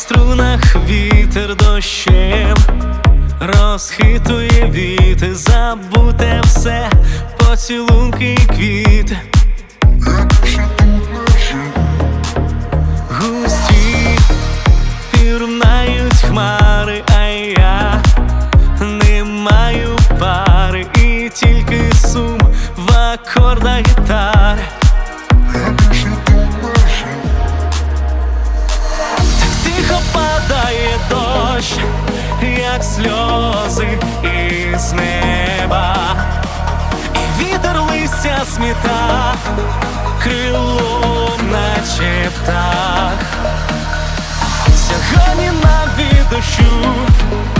струнах вітер дощем, розхитує віти, забуте все, поцілунки і квіти. Густі пірнають хмари, а я не маю пари, і тільки сум в акордах гітари сльози із неба, і вітер листя сміта, крилом наче птах. Сьогодні тікати